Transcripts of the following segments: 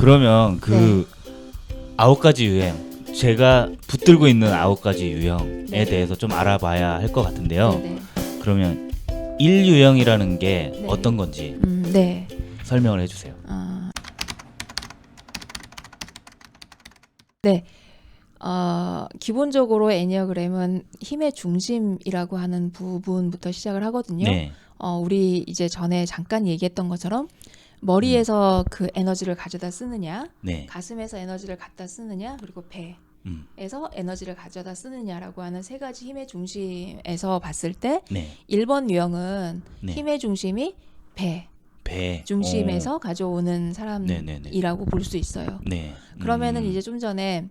그러면 그 아홉 가지 유형 제가 붙들고 있는 아홉 가지 유형에 네. 대해서 좀 알아봐야 할 것 같은데요. 네, 네. 그러면 1 유형이라는 게 네. 어떤 건지 음, 네. 설명을 해주세요. 아. 네. 어, 기본적으로 애니어그램은 힘의 중심이라고 하는 부분부터 시작을 하거든요. 네, 어, 우리 이제 전에 잠깐 얘기했던 것처럼 머리에서 그 에너지를 가져다 쓰느냐, 네, 가슴에서 에너지를 갖다 쓰느냐, 그리고 음, 배에서 에너지를 가져다 쓰느냐라고 하는 세 가지 힘의 중심에서 봤을 때 네, 1번 유형은 네. 힘의 중심이 배 배 중심에서 가져오는 네네네. 사람이라고 볼 수 있어요. 어, 네. 그러면은 음, 이제 좀 전에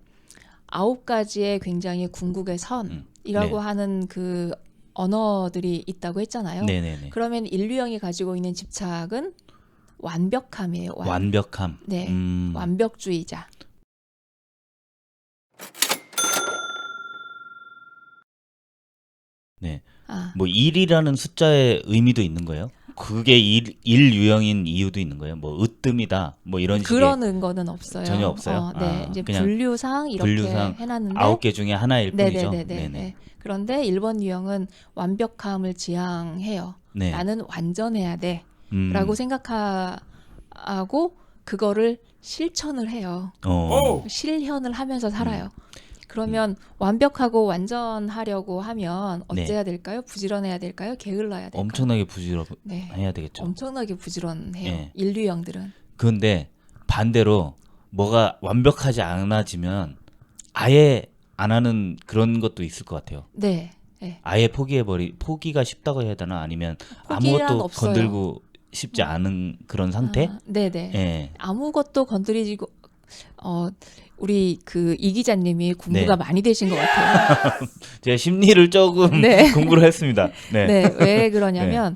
아홉 가지의 굉장히 궁극의 음, 선이라고 네. 하는 그 언어들이 있다고 했잖아요. 네네네. 그러면 인류형이 가지고 있는 집착은 완벽함이에요. 완, 완벽함. 네. 음, 완벽주의자. 네. 아, 뭐 1이라는 숫자의 의미도 있는 거예요? 그게 1, 일 유형인 이유도 있는 거예요? 뭐 으뜸이다. 뭐 이런 식의 그런 근거는 없어요. 전혀 없어요? 어, 네, 아, 이제 그냥 분류상 이렇게 분류상 해놨는데 아홉 개 중에 하나일 뿐이죠. 네네네네. 네네. 네. 그런데 1번 유형은 완벽함을 지향해요. 네. 나는 완전해야 돼. 음, 라고 생각하고 그거를 실천을 해요. 어. 실현을 하면서 살아요. 음. 그러면 완벽하고 완전하려고 하면 네. 어째야 될까요? 부지런해야 될까요? 게을러야 될까요? 엄청나게 부지런해야 네. 되겠죠. 엄청나게 부지런해요. 예. 인류형들은. 그런데 반대로 뭐가 완벽하지 않아지면 아예 안 하는 그런 것도 있을 것 같아요. 네. 네. 아예 포기해버리 포기가 쉽다고 해야 되나 아니면 포기란 아무것도 없어요. 건들고 싶지 않은 그런 상태? 아, 네네. 예. 아무것도 건드리지고 어 우리 그 이 기자님이 공부가 네. 많이 되신 것 같아요. 제가 심리를 조금 네. 공부를 했습니다. 네. 네, 왜 그러냐면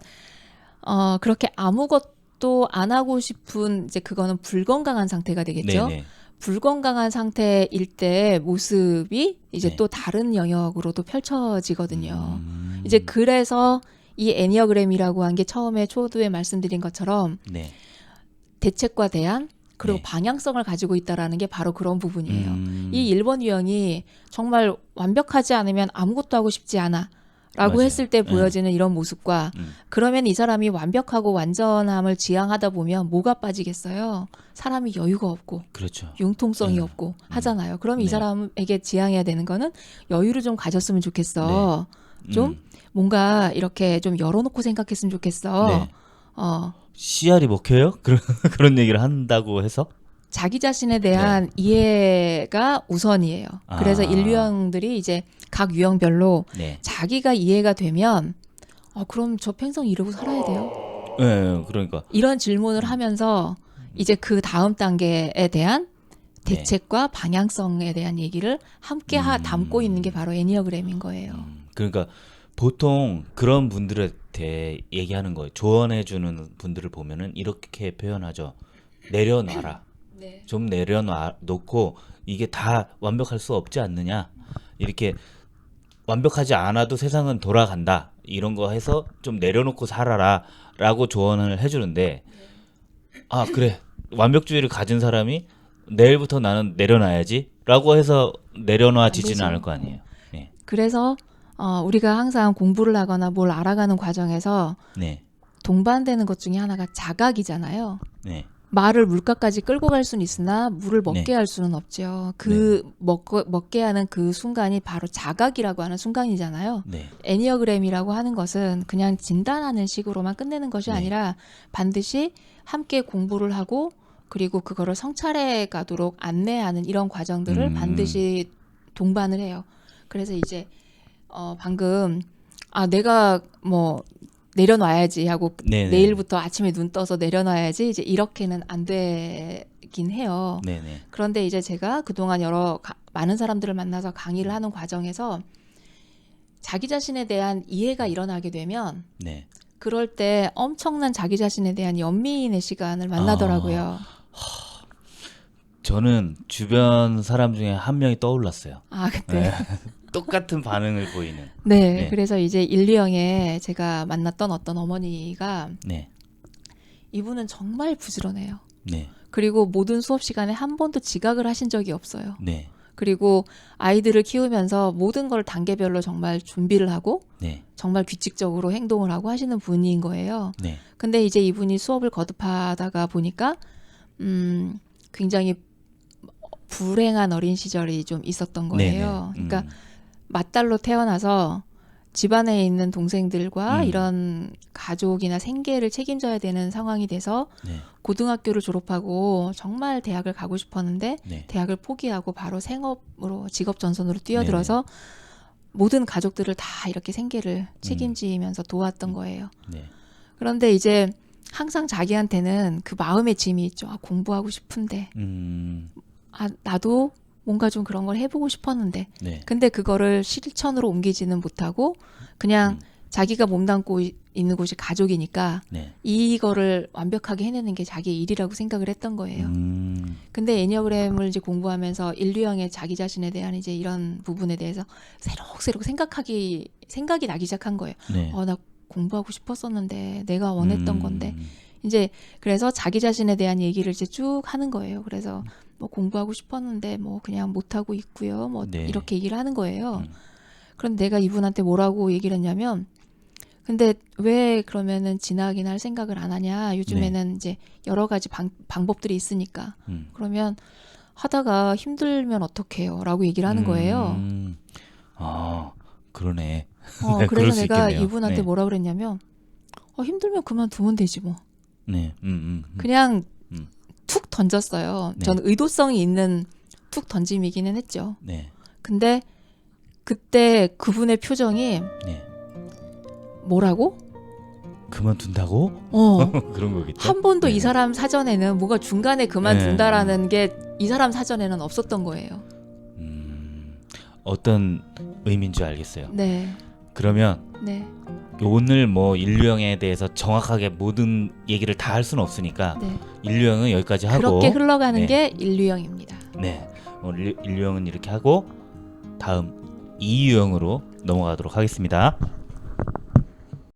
어 그렇게 아무것도 안 하고 싶은 이제 그거는 불건강한 상태가 되겠죠. 네네. 불건강한 상태일 때 모습이 이제 네. 또 다른 영역으로도 펼쳐지거든요. 음, 이제 그래서 이 애니어그램이라고 한 게 처음에 초두에 말씀드린 것처럼 네. 대책과 대안 그리고 네. 방향성을 가지고 있다라는 게 바로 그런 부분이에요. 음, 이 1번 유형이 정말 완벽하지 않으면 아무것도 하고 싶지 않아. 라고 맞아요. 했을 때 네. 보여지는 이런 모습과 음. 그러면 이 사람이 완벽하고 완전함을 지향하다 보면 뭐가 빠지겠어요? 사람이 여유가 없고 그렇죠. 융통성이 네. 없고 하잖아요. 그럼 이 네. 사람에게 지향해야 되는 거는 여유를 좀 가졌으면 좋겠어. 좀 음, 뭔가 이렇게 좀 열어놓고 생각했으면 좋겠어. 네. 어, 씨알이 먹혀요? 그런 그런 얘기를 한다고 해서? 자기 자신에 대한 이해가 우선이에요. 그래서 아. 인류형들이 이제 각 유형별로 네. 자기가 이해가 되면 어, 그럼 저 평생 이러고 살아야 돼요? 예, 예, 그러니까 이런 질문을 하면서 이제 그 다음 단계에 대한 대책과 방향성에 대한 얘기를 함께 하, 음. 담고 있는 게 바로 애니어그램인 거예요. 음, 그러니까 보통 그런 분들한테 얘기하는 거예요. 조언해 주는 분들을 보면은 이렇게 표현하죠. 내려놔라. 네. 좀 내려놔 놓고 이게 다 완벽할 수 없지 않느냐. 이렇게 완벽하지 않아도 세상은 돌아간다. 이런 거 해서 좀 내려놓고 살아라라고 조언을 해 주는데 아, 그래. 완벽주의를 가진 사람이 내일부터 나는 내려놔야지라고 해서 내려놔지지는. 않을 거 아니에요. 네. 그래서 어, 우리가 항상 공부를 하거나 뭘 알아가는 과정에서 네. 동반되는 것 중에 하나가 자각이잖아요. 네. 말을 물가까지 끌고 갈 수는 있으나 물을 먹게 네. 할 수는 없죠. 그 먹고, 먹게 하는 그 순간이 바로 자각이라고 하는 순간이잖아요. 네. 애니어그램이라고 하는 것은 그냥 진단하는 식으로만 끝내는 것이 네. 아니라 반드시 함께 공부를 하고 그리고 그거를 성찰해 가도록 안내하는 이런 과정들을 음. 반드시 동반을 해요. 그래서 이제 어 방금 아 내가 뭐 내려놔야지 하고 네네. 내일부터 아침에 눈 떠서 내려놔야지 이제 이렇게는 안 되긴 해요. 네네. 그런데 이제 제가 그동안 여러 가- 많은 사람들을 만나서 강의를 하는 과정에서 자기 자신에 대한 이해가 일어나게 되면 네. 그럴 때 엄청난 자기 자신에 대한 연민의 시간을 만나더라고요. 저는 주변 사람 중에 한 명이 떠올랐어요. 아, 그때. 똑같은 반응을 보이는. 네. 네. 그래서 이제 인류형에 제가 만났던 어떤 어머니가 네. 이분은 정말 부지런해요. 네. 그리고 모든 수업 시간에 한 번도 지각을 하신 적이 없어요. 네. 그리고 아이들을 키우면서 모든 걸 단계별로 정말 준비를 하고 네. 정말 규칙적으로 행동을 하고 하시는 분인 거예요. 네. 근데 이제 이분이 수업을 거듭하다가 보니까 음 굉장히 불행한 어린 시절이 좀 있었던 거예요. 네네. 그러니까 음. 맏딸로 태어나서 집안에 있는 동생들과 음. 이런 가족이나 생계를 책임져야 되는 상황이 돼서 네. 고등학교를 졸업하고 정말 대학을 가고 싶었는데 네. 대학을 포기하고 바로 생업으로 직업 전선으로 뛰어들어서 모든 가족들을 다 이렇게 생계를 책임지면서 도왔던 거예요. 네. 그런데 이제 항상 자기한테는 그 마음의 짐이 있죠. 아, 공부하고 싶은데, 음. 아, 나도 뭔가 좀 그런 걸 해보고 싶었는데, 네. 근데 그거를 실천으로 옮기지는 못하고 그냥 음. 자기가 몸담고 이- 있는 곳이 가족이니까 네. 이거를 완벽하게 해내는 게 자기의 일이라고 생각을 했던 거예요. 음. 근데 애니어그램을 이제 공부하면서 인류형의 자기 자신에 대한 이제 이런 부분에 대해서 새록새록 생각하기 생각이 나기 시작한 거예요. 네. 어, 나 공부하고 싶었었는데 내가 원했던 음. 건데 이제 그래서 자기 자신에 대한 얘기를 이제 쭉 하는 거예요. 그래서 뭐 공부하고 싶었는데 뭐 그냥 못 하고 있고요. 뭐 네. 이렇게 얘기를 하는 거예요. 음. 그런데 내가 이분한테 뭐라고 얘기를 했냐면 근데 왜 그러면은 진학이나 할 생각을 안 하냐? 요즘에는 이제 여러 가지 방, 방법들이 있으니까. 음. 그러면 하다가 힘들면 어떡해요? 라고 얘기를 하는 거예요. 음. 아, 그러네. 어, 네, 그래서 수 내가 있겠네요. 이분한테 네. 뭐라 그랬냐면 어, 힘들면 그만두면 되지 뭐. 네. 음, 음. 음. 그냥 음. 툭 던졌어요. 네. 저는 의도성이 있는 툭 던짐이기는 했죠. 네. 근데 그때 그분의 표정이 네. 뭐라고? 그만둔다고? 어. 그런 거겠죠. 한 번도 네. 이 사람 사전에는 뭐가 중간에 그만둔다라는 게 이 사람 사전에는 없었던 거예요. 음. 어떤 의미인 줄 알겠어요. 네. 그러면 네. 오늘 뭐 인류형에 대해서 정확하게 모든 얘기를 다 할 수는 없으니까 네. 인류형은 여기까지 하고 그렇게 흘러가는 네. 게 인류형입니다. 네. 어, 인류- 인류형은 이렇게 하고 다음 이유형으로 넘어가도록 하겠습니다.